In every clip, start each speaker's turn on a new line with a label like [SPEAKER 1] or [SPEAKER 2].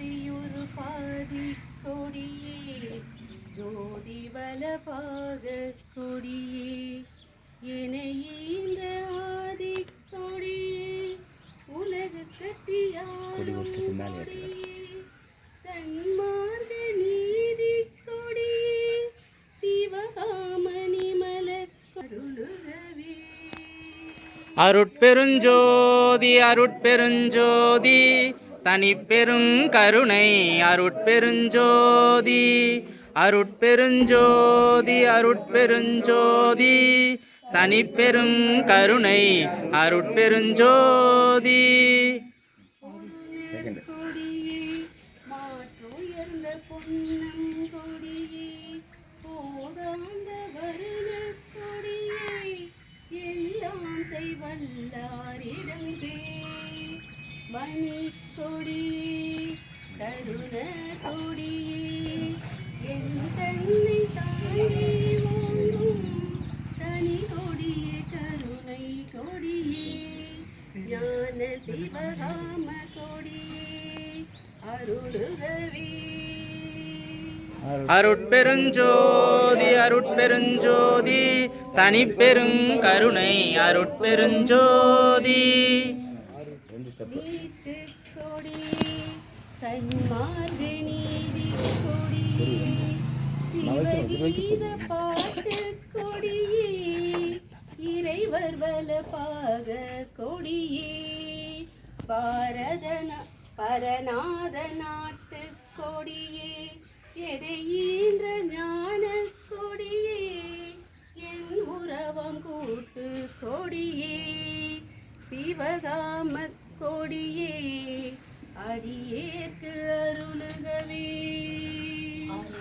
[SPEAKER 1] ஜோதியொரு பாதி கொடியே ஜோதி வலபாக கொடியே. என இந்த ஆதி கொடியே உலகு கட்டியாரும் கொடியே. சன்மார்க்க நீதி கொடியே சிவகாமணி மலக்கருளுகவே
[SPEAKER 2] அருட்பெருஞ்சோதி அருட்பெருஞ்சோதி தனிப்பெருங்கருணை அருட்பெருஞ்சோதி அருட்பெருஞ்சோதி அருட்பெருஞ்சோதி. தனிப்பெருங்கருணை அருட்பெருஞ்சோதி.
[SPEAKER 1] கொடியே மாற்றுயர்ந்த பொன்னம் செய்வல்லாரிடம் செய் மணி கொடியே கருண கொடியே என் தன்னை தாண்டி ஓங்கும் தனி கொடியே கருணை கொடியே ஞான சிவகாம கொடியே அருளுகவே
[SPEAKER 2] அருட்பெருஞ்சோதி அருட்பெருஞ்சோதி. தனிப்பெருங்கருணை அருட்பெருஞ்சோதி
[SPEAKER 1] நீட்டு கொடியே சன்மார்க நீதி கொடியே சிவகீத பாட்டு கொடியே இறைவர் வலப்பாக கொடியே பாரத நா- பரநாத நாட்டு கொடியே எதை ஈன்ற ஞான கொடியே என் உறவம் கூட்டு கொடியே சிவகாம கொடியே அடியேற்கு அருளுகவே.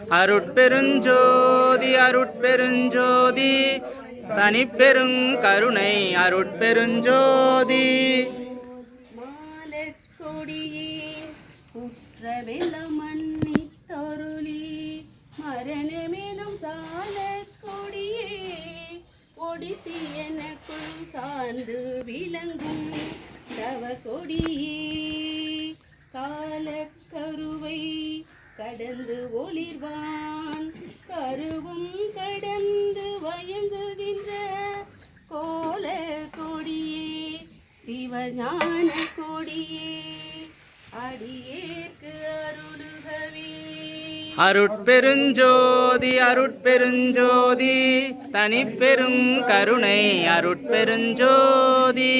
[SPEAKER 2] அருட்பெருஞ்சோதி அருட்பெருஞ்சோதி தனிப்பெருங்கருணை அருட்பெருஞ்சோதி.
[SPEAKER 1] மாலக்கொடியே குற்றவெல்லாம் மன்னித்தருளி. மரணமெனும் சால கொடியே ஒடித்து எனக்குள் சார்ந்து விளங்கும் தவ கொடியே காலக்கருவை கடந்து ஒளிர்வான். கருவும் கடந்து வயங்குகின்ற கோல கொடியே சிவஞான கொடியே அடியேற்கு அருளுகவே.
[SPEAKER 2] அருட்பெருஞ்சோதி அருட்பெருஞ்சோதி தனிப்பெருங்கருணை அருட்பெருஞ்சோதி.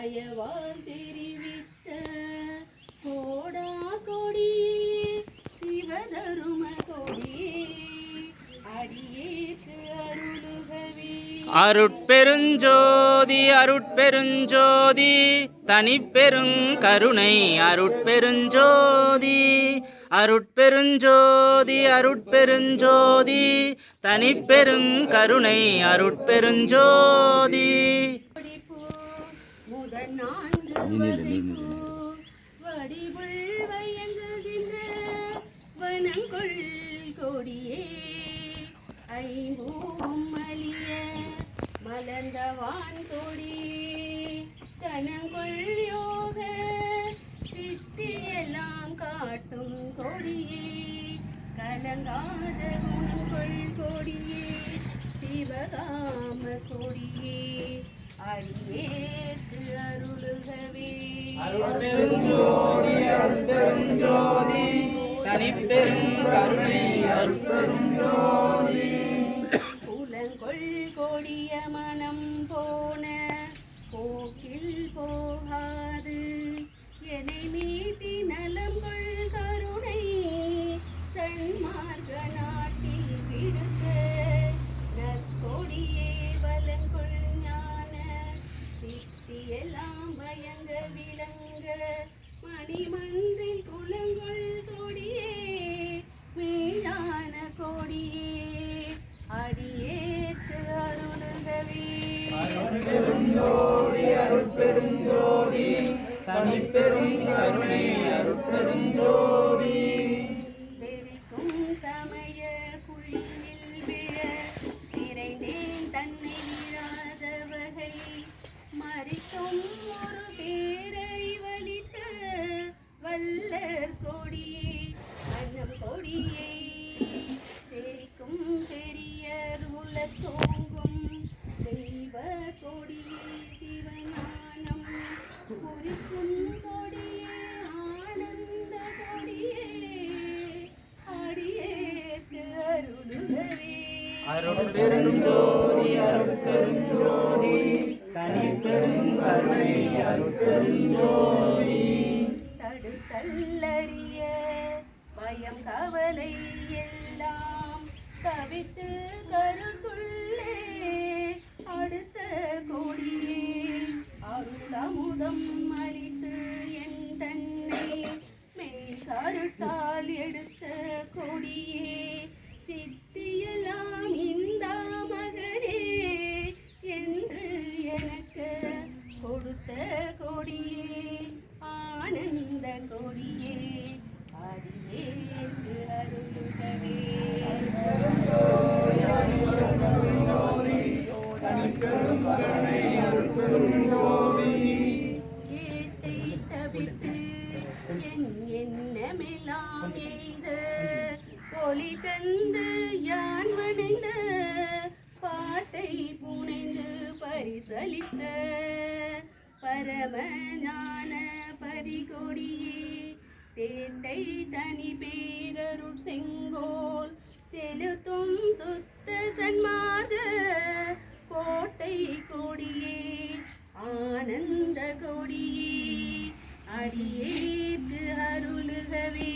[SPEAKER 1] தயவால் தெரிவித்த கோடா கொடி சிவதரும கொடியே அடியேக்கு அருளுகவே.
[SPEAKER 2] அருட்பெருஞ்சோதி அருட்பெருஞ்சோதி தனிப்பெருங் கருணை அருட்பெருஞ்சோதி அருட்பெருஞ்சோதி அருட்பெருஞ்சோதி
[SPEAKER 1] தனிப்பெருங் கருணை அருட்பெருஞ்சோதி. வடிவுள் வயங்குகின்ற வனங்கொள் கொடியே ஐம்பூம் மலிய மலர்ந்த வான் கொடியே கனங்கொள் யோக சித்தி எல்லாம் காட்டும் கொடியே கலங்காத குணங்கொள் கொடியே சிவகாம கொடியே. அடியேற்கு அருளுகவே.
[SPEAKER 2] அருட்பெருஞ்சோதி அருட்பெருஞ்சோதி தனிப்பெருங்கருணை அருட்பெருஞ்சோதி
[SPEAKER 1] புலங்கொள் கொடிய மனம் போன போக்கில் போகாது. என்னை மீதி கருணை சன்மார்க்க நாட்டில் விடுத்த நற்கொடியே எல்லாம் பயங்க விளங்க மணிமன்றில் குலங்கள் கொடியே மீனான கொடியே அடியேற்று அருணுகவே அருள் பெருந்தோடி தனிப்பெரும் கருணை அருள்
[SPEAKER 2] அருட்பெருஞ்சோதி அருட்பெருஞ்சோதி தனிப்பெரும் கருணை அருட்பெருஞ்சோதி
[SPEAKER 1] தடுத்தல்லறிய பயம் கவலை எல்லாம் கவித்து கருத்துள்ளே எண்ணமெல்லாம் எய்த ஒளி தந்து யான் வணைந்த பாட்டை புனைந்து பரிசலித்த பரம ஞான பரிகொடியே தேட்டை தனி பேரருட் செங்கோல் செலுத்தும் சுத்த சன்மார்க கோட்டை கொடியே ஆனந்த கொடியே. அடியேற்கு அருளுகவே.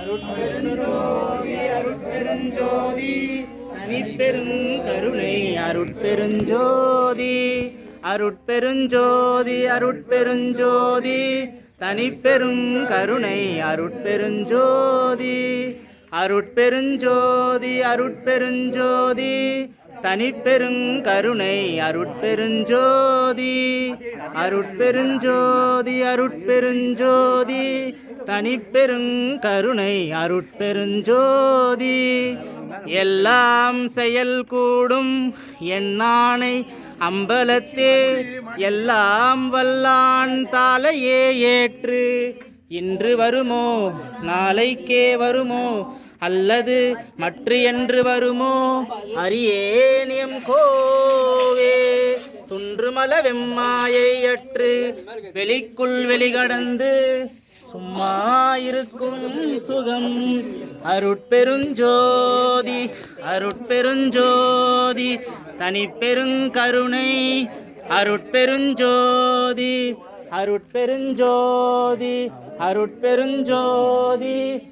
[SPEAKER 2] அருட்பெருஞ்சோதி அருட்பெருஞ்சோதி. தனிப்பெரும் கருணை அருட்பெருஞ்சோதி. அருட்பெருஞ்சோதி அருட்பெருஞ்சோதி. தனிப்பெரும் கருணை அருட்பெருஞ்சோதி. அருட்பெருஞ்சோதி அருட்பெருஞ்சோதி. தனிப்பெருங்கருணை அருட்பெருஞ்சோதி. அருட்பெருஞ்சோதி அருட்பெருஞ்சோதி. தனிப்பெருங்கருணை அருட்பெருஞ்சோதி. எல்லாம் செயல் கூடும் எண்ணானை அம்பலத்தே. எல்லாம் வல்லான் தாலையே ஏற்று. இன்று வருமோ? நாளைக்கே வருமோ? அல்லது மற்ற என்று வருமோ? அரியேனியம் கோவே. துன்றுமல வெம்மாயை அற்று வெளிக்குள் வெளிகடந்து சும்மா இருக்கும் சுகம். அருட்பெருஞ்சோதி அருட்பெருஞ்சோதி தனிப்பெருங்கருணை அருட்பெருஞ்சோதி அருட்பெருஞ்சோதி அருட்பெருஞ்சோதி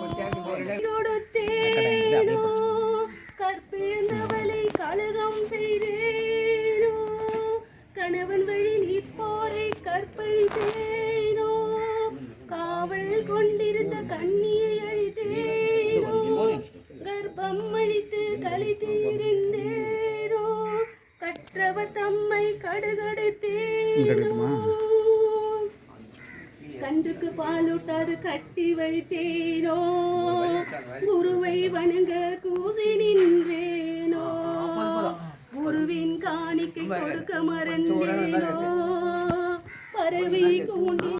[SPEAKER 1] கடுகடுத்தேனோ கன்றுக்கு பாலூட்டாது கட்டி வைத்தேனோ? குருவை வணங்க கூசி நின்றேனோ? குருவின் காணிக்கை கொடுக்க மறந்தேனோ? பறவை